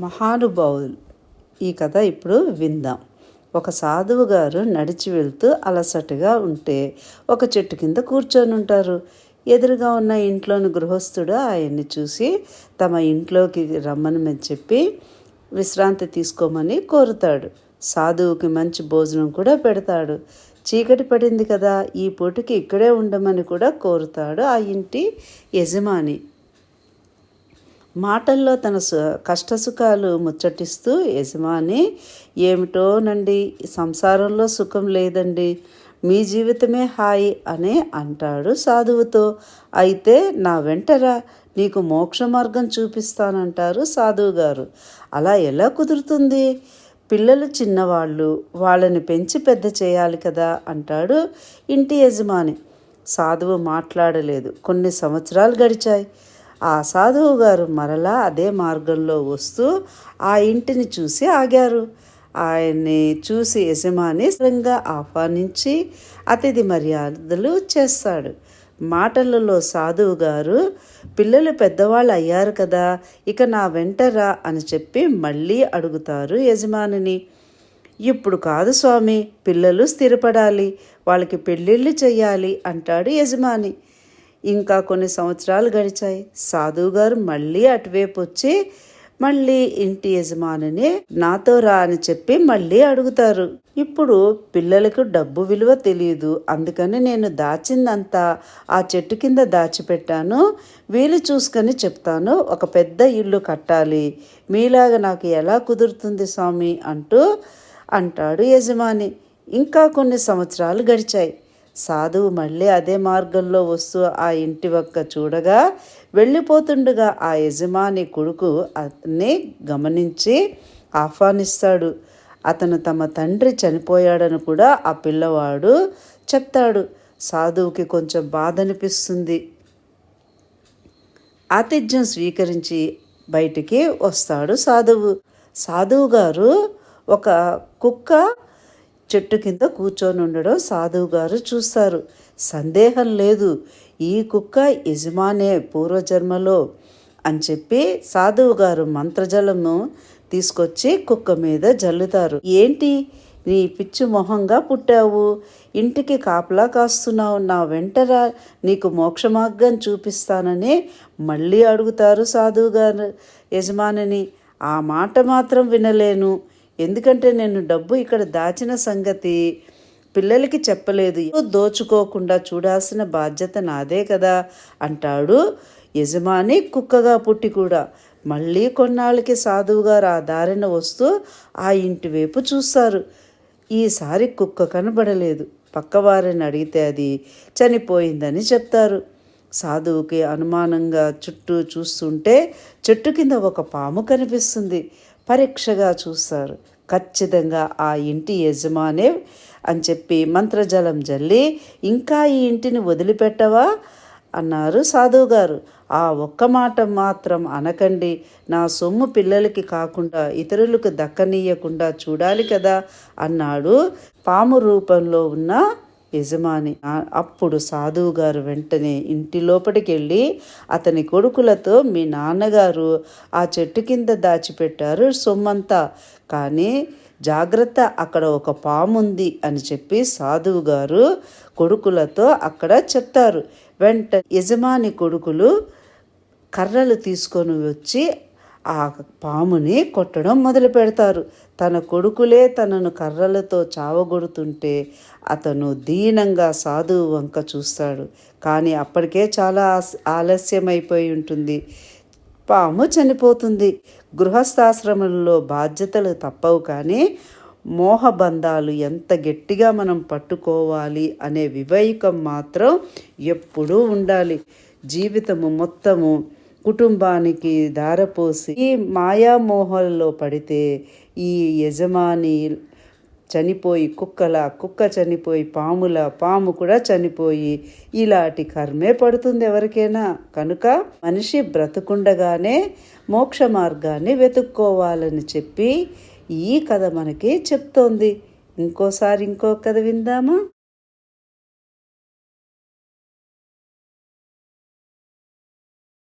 మహానుభావులు. ఈ కథ ఇప్పుడు విందాం. ఒక సాధువు గారు నడిచి వెళ్తూ అలసటగా ఉంటే ఒక చెట్టు కింద కూర్చొని ఉంటారు. ఎదురుగా ఉన్న ఇంట్లోని గృహస్థుడు ఆయన్ని చూసి తమ ఇంట్లోకి రమ్మని చెప్పి విశ్రాంతి తీసుకోమని కోరుతాడు. సాధువుకి మంచి భోజనం కూడా పెడతాడు. చీకటి పడింది కదా ఈ పూటకి ఇక్కడే ఉండమని కూడా కోరుతాడు ఆ ఇంటి యజమాని. మాటల్లో తన సు కష్టసుఖాలు ముచ్చటిస్తూ యజమాని ఏమిటోనండి సంసారంలో సుఖం లేదండి మీ జీవితమే హాయి అనే అంటాడు సాధువుతో. అయితే నా వెంటరా నీకు మోక్ష మార్గం చూపిస్తానంటారు సాధువు గారు అలా ఎలా కుదురుతుంది? పిల్లలు చిన్నవాళ్ళు వాళ్ళని పెంచి పెద్ద చేయాలి కదా అంటాడు ఇంటి యజమాని. సాధువు మాట్లాడలేదు. కొన్ని సంవత్సరాలు గడిచాయి. ఆ సాధువు గారు మరలా అదే మార్గంలో వస్తూ ఆ ఇంటిని చూసి ఆగారు. ఆయన్ని చూసి యజమాని స్థిరంగా ఆహ్వానించి అతిథి మర్యాదలు చేస్తాడు. మాటలలో సాధువు గారు పిల్లలు పెద్దవాళ్ళు అయ్యారు కదా ఇక నా వెంటరా అని చెప్పి మళ్ళీ అడుగుతారు యజమానిని. ఇప్పుడు కాదు స్వామి పిల్లలు స్థిరపడాలి వాళ్ళకి పెళ్ళిళ్ళు చెయ్యాలి అంటాడు యజమాని. ఇంకా కొన్ని సంవత్సరాలు గడిచాయి. సాధువు గారు మళ్ళీ అటువైపు వచ్చి మళ్ళీ ఇంటి యజమానిని నాతో రా అని చెప్పి మళ్ళీ అడుగుతారు. ఇప్పుడు పిల్లలకు డబ్బు విలువ తెలియదు అందుకని నేను దాచిందంతా ఆ చెట్టు కింద దాచిపెట్టాను. వీలు చూసుకొని చెప్తాను. ఒక పెద్ద ఇల్లు కట్టాలి. మీలాగా నాకు ఎలా కుదురుతుంది స్వామి? అంటూ అంటాడు యజమాని. ఇంకా కొన్ని సంవత్సరాలు గడిచాయి. సాధువు మళ్ళీ అదే మార్గంలో వస్తూ ఆ ఇంటి వక్క చూడగా వెళ్ళిపోతుండగా ఆ యజమాని కొడుకు అతన్ని గమనించి ఆహ్వానిస్తాడు. అతను తమ తండ్రి చనిపోయాడని కూడా ఆ పిల్లవాడు చెప్తాడు. సాధువుకి కొంచెం బాధ అనిపిస్తుంది ఆతిథ్యం స్వీకరించి బయటికి వస్తాడు సాధువు. సాధువు గారు ఒక కుక్క చెట్టు కింద కూర్చొని ఉండడం సాధువు గారు చూస్తారు సందేహం లేదు. ఈ కుక్క యజమానే పూర్వజన్మలో అని చెప్పి సాధువు గారు మంత్రజలము తీసుకొచ్చి కుక్క మీద జల్లుతారు. ఏంటి? నీ పిచ్చి మొహంగా పుట్టావు. ఇంటికి కాపలా కాస్తున్నావు. నా వెంటరా నీకు మోక్షమార్గం చూపిస్తానని మళ్ళీ అడుగుతారు సాధువు గారు యజమానిని. ఆ మాట మాత్రం వినలేను. ఎందుకంటే నేను డబ్బు ఇక్కడ దాచిన సంగతి పిల్లలకి చెప్పలేదు. దోచుకోకుండా చూడాల్సిన బాధ్యత నాదే కదా అంటాడు యజమాని కుక్కగా పుట్టి కూడా. మళ్ళీ కొన్నాళ్ళకి సాధువుగా ఆ దారిన వస్తూ ఆ ఇంటి వైపు చూస్తారు. ఈసారి కుక్క కనబడలేదు. పక్కవారిని అడిగితే అది చనిపోయిందని చెప్తారు. సాధువుకి అనుమానంగా చుట్టూ చూస్తుంటే చెట్టు కింద ఒక పాము కనిపిస్తుంది. పరీక్షగా చూస్తారు ఖచ్చితంగా ఆ ఇంటి యజమానే అని చెప్పి మంత్రజలం జల్లి ఇంకా ఈ ఇంటిని వదిలిపెట్టవా? అన్నారు సాధువు గారు ఆ ఒక్క మాట మాత్రం అనకండి. నా సొమ్ము పిల్లలకి కాకుండా ఇతరులకు దక్కనీయకుండా చూడాలి కదా అన్నాడు. పాము రూపంలో ఉన్న యజమాని. అప్పుడు సాధువు గారు వెంటనే ఇంటి లోపలికి వెళ్ళి అతని కొడుకులతో మీ నాన్నగారు ఆ చెట్టు కింద దాచిపెట్టారు సొమ్మంతా. కానీ జాగ్రత్త అక్కడ ఒక పాము ఉంది అని చెప్పి సాధువు గారు కొడుకులతో అక్కడ చెప్తారు. వెంట యజమాని కొడుకులు కర్రలు తీసుకొని వచ్చి ఆ పాముని కొట్టడం మొదలు పెడతారు. తన కొడుకులే తనను కర్రలతో చావగొడుతుంటే అతను దీనంగా సాధువు వంక చూస్తాడు. కానీ అప్పటికే చాలా ఆలస్యమైపోయి ఉంటుంది. పాము చనిపోతుంది. గృహస్థాశ్రమంలో బాధ్యతలు తప్పవు కానీ మోహబంధాలు ఎంత గట్టిగా మనం పట్టుకోవాలి అనే వివేకం మాత్రం ఎప్పుడూ ఉండాలి. జీవితము మొత్తము కుటుంబానికి దారపోసి ఈ మాయామోహంలో పడితే ఈ యజమాని చనిపోయి కుక్కల కుక్క చనిపోయి పాముల పాము కూడా చనిపోయి ఇలాంటి కర్మే పడుతుంది ఎవరికైనా. కనుక మనిషి బ్రతుకుండగానే మోక్ష మార్గాన్ని వెతుక్కోవాలని చెప్పి ఈ కథ మనకి చెప్తోంది. ఇంకోసారి ఇంకో కథ విందామా?